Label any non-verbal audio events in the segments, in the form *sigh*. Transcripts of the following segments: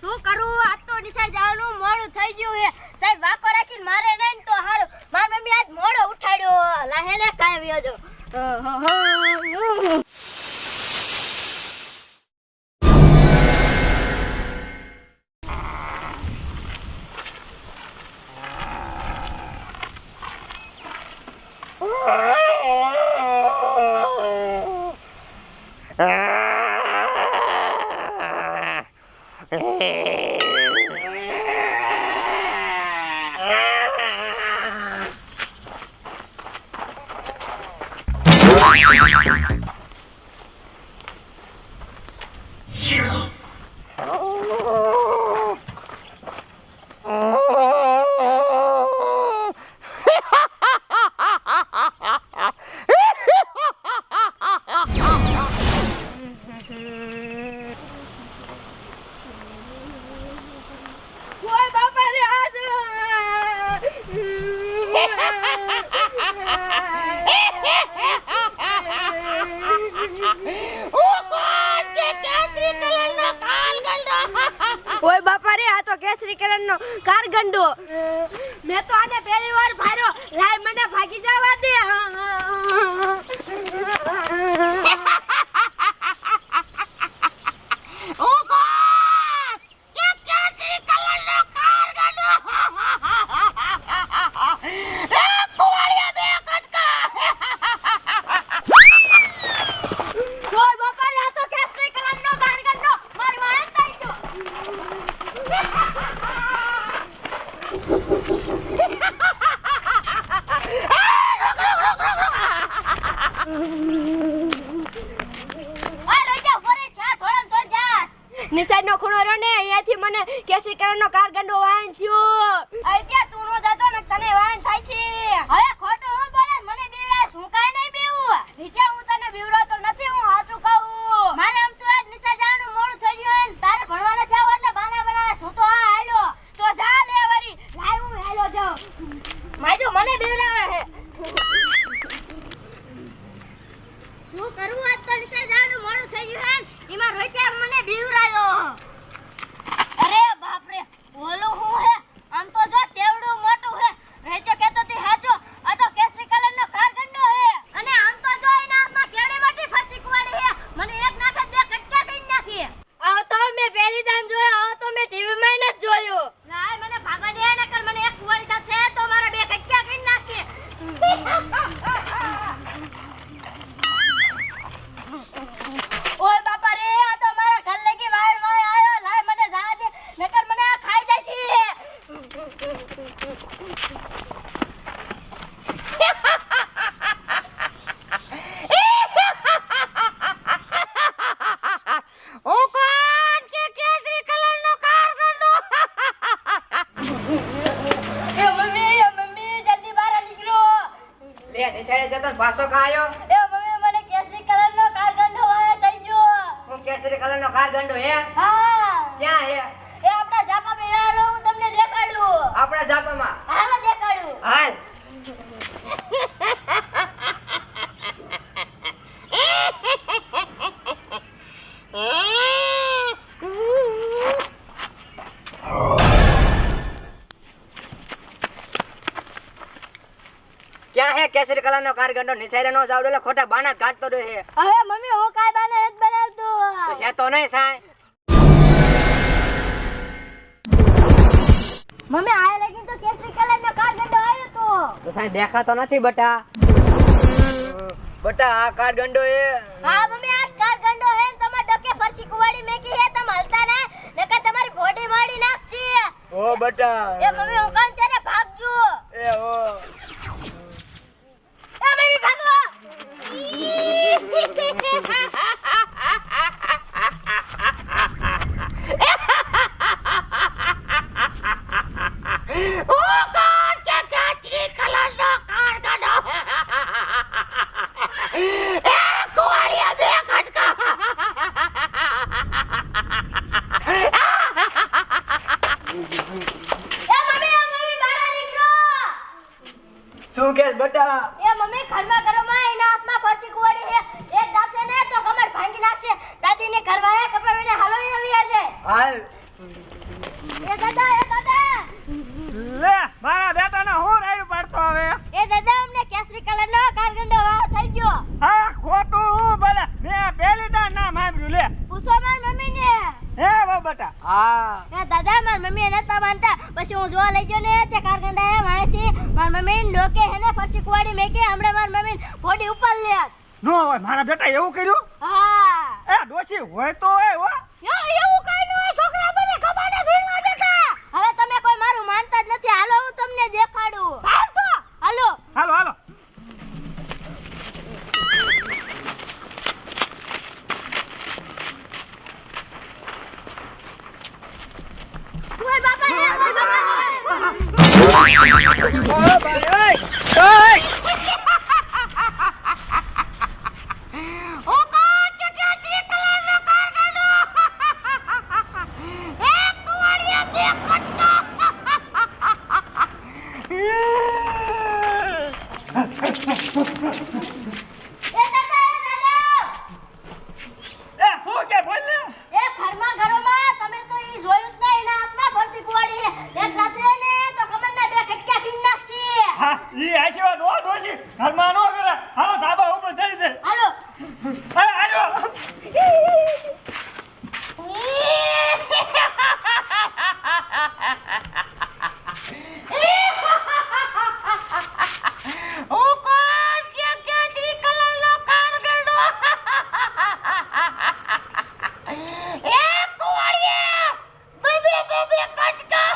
શું કરું? આજ તો નિશાળ જવાનું મોડું થઈ ગયું છે. સાહેબ, વાકો રાખીને મારે નહીં તો હારું. માર મમ્મી આજ મોડો ઉઠાડ્યો. લાહે ને કાંઈ વ્યો જો જાસ નિસાદ નો ખૂણો રહ્યો ને અહીંયાથી મને કેસી કલર નો કારગંડો વાહન થયો. અહીંયા તું નો જતો ને તને વાહન થાય છે. હવે ખોટું હું બોલે મને બીવડા શું કાઈ નહીં બીવું? નીચે હું તને બીવડાતો નથી હું સાચું કહું મારે આમ તો આજ નિશા જવાનું મોડું થઈ ગયું ને તારે ભણવાના જાવ એટલે બાના બનાવે શું તો આ હાલ્યો તો જા લે વરી લાય હું હાલ્યો જાઉં માજો મને બીવડાવે હે શું કરું આજ તો નિશા જવાનું મોડું થઈ ગયું હે ને? એમાં રોચ્યા મને બીવરાયો અરે બાપ રે ઓલું હું હે આમ તો જો કેવડું મોટું હે રેચો કેતો તી હાચો આ તો કેસરી કલર નો કારગંડો હે અને આમ તો જો એના હાથમાં કેડી મોટી ફસી કુવાડી હે મને એક નાખે બે કટકા કરી નાખી આવ તો મેં પહેલી દાન જોયો આવ તો મેં ટીવી માં ન જોયો લાય મને ભાગવા દે ને કર મને એક કુવાડી થશે તો મારા બે કટકા કરી નાખશે ઓય બાપા રે આ તો મારા ઘર લગી વાયરમાં આયો લાય મને જા દે નકર મને આ ખાઈ જશે એ મમ્મી એ મમ્મી જલ્દી બહાર નીકળો લે નિશાળે જતો ને પાછો કાં આયો એ મમ્મી મને કેસરી કલર નો કારગંડો હોય થઈ ગયો હું કેસરી કલર નો કારગંડો હે? હા. ક્યાં હે? એ આપણા ઝાપા માં હાલો હું તમને દેખાડું. આપણા જાપામાં હાલો દેખાડું. હાલ. ક્યાં હે? કેસરી કલા નો કારગંડો નિશાળે નો જાવડો એટલે ખોટા બાના જ કાઢતો હે. હવે મમ્મી હું કાઈ બાને નથી બનાવતો તો નહીં સાંઈ મમ્મી આ લગી તો કેસરી કલર નો કારગંડો આવ્યો તો તો સાંઈ દેખાતો નથી બટા બટા આ કાર ગંડો હે હા મમ્મી આ કારગંડો હે તમાર ડકે ફરસી કુવાડી મેકી હે તમ હલતા ના નકર તમારી બોડી માડી નાખશી ઓ બટા એ મમ્મી હું કાન ત્યારે ભાગજો એ ઓ એ મમ્મી ભાગો શું કેસ બટા? એ મમ્મી ઘરમાં ઘરમાં એના હાથમાં પરચી કુવાડી છે. એક દાબશે ને તો કમર ભાંગી નાખશે. દાદીને કપડા કપાવીને હાલો આવી આજે. હાલ. એ દાદા એ દાદા. લે મારા બેટાને હું રાઈડ પાડતો હવે? એ દાદા અમને કેસરી કલર નો કારગંડો વાળો થઈ ગયો. હા ખોટું હું ભલે. મે પહેલી દાર ના માંગ્યું લે. પૂછો માર મમ્મીને. હે બહુ બેટા. હા. એ દાદા માર મમ્મી નતા માનતા. પછી હું જોવા લઈ ગયો ને તે કારગંડાએ માણેથી માર મમ્મી ડોકે હેને ફરસી કુવાડી મેકે હમણે માર મમ્મી બોડી ઉપર લે નો હોય મારા બેટા એવું કર્યું? હા. એ ડોશી હોય તો એ હો. યો એવું કઈ નો છોકરા મને કબાને ધૂળવા દેતા હવે તમે કોઈ મારું માનતા જ નથી. હાલો હું તમને દેખાડું. હાલ તો હાલો. હાલો હાલો. કોઈ બાપા રે ઓય બાપા રે ઓ કોણ કે કેસરી કલરનો કારગંડો એક કુવાડિયા બે કટકા એ દાદા એ દાદા એ શું કે બોલ ને એ ઘરમાં ઘરોમાં તમે તો ઈ જોયું જ નહીં એના હાથમાં ફરસી કુવાડી એક રાત્રે ને તો કમરના બે ખટકા ઠીક નાખશી હા ઈ આશીર્વાદ હો ડોશી ઘરમાં નો કરે હાલો ધાબા ઉપર ચડી જાય હાલો હા આવ્યો હું કોણ કે કેસરી કલરનો કારગડો એ કુવાડીએ બેબે બેબે કટકા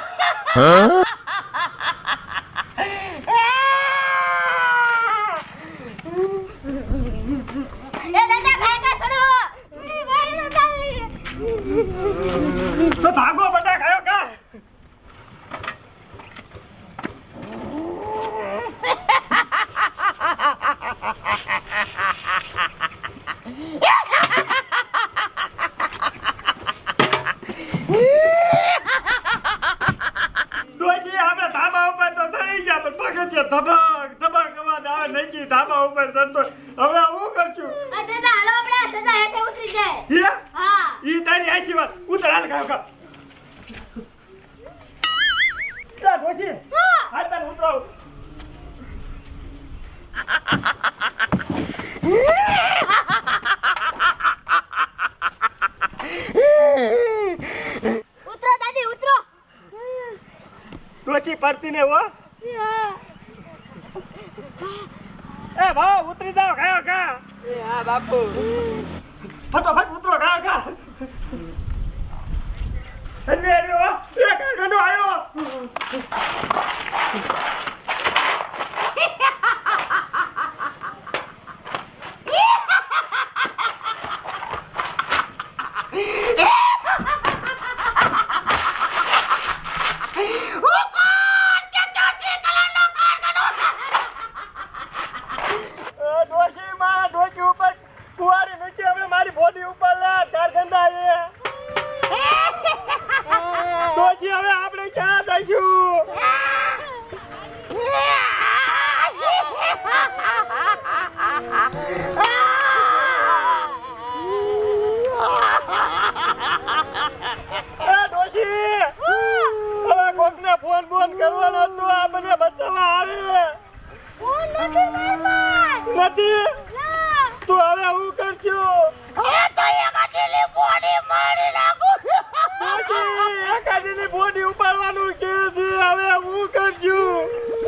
એ દાદા ખાય કા છોડો એ બહાર ન થાય તો ભાગો બધા ખાયો કા ડોશી આપણે ધાબા ઉપર તો ચડી ગયા પણ પગથિયે ધબક ધબક અવાજ આવે નકી ધાબા ઉપર ચડતો હવે હું કરશું આ દાદા હાલો આપણે આ સજા હેઠે ઉતરી જાય હે હા ઈ તારી આશીર્વાદ ઉતર કા ડોશી તને ઉતરાવ. દાદી ઉતરો. ડોશી પડતી ને વો એ ભાવ ઉતરી જાવ ખાયો કા એ હા બાપુ. ફટાફટ ઉતરો ખાયો કા હરવે હરવે હો એ કાગડો આવ્યો એ બચાવવા આવે નથી તું હવે હું કરશું ડોશી *laughs* એકાદીની બોડી ઉપાડવાનું કે છે હવે હું કરશું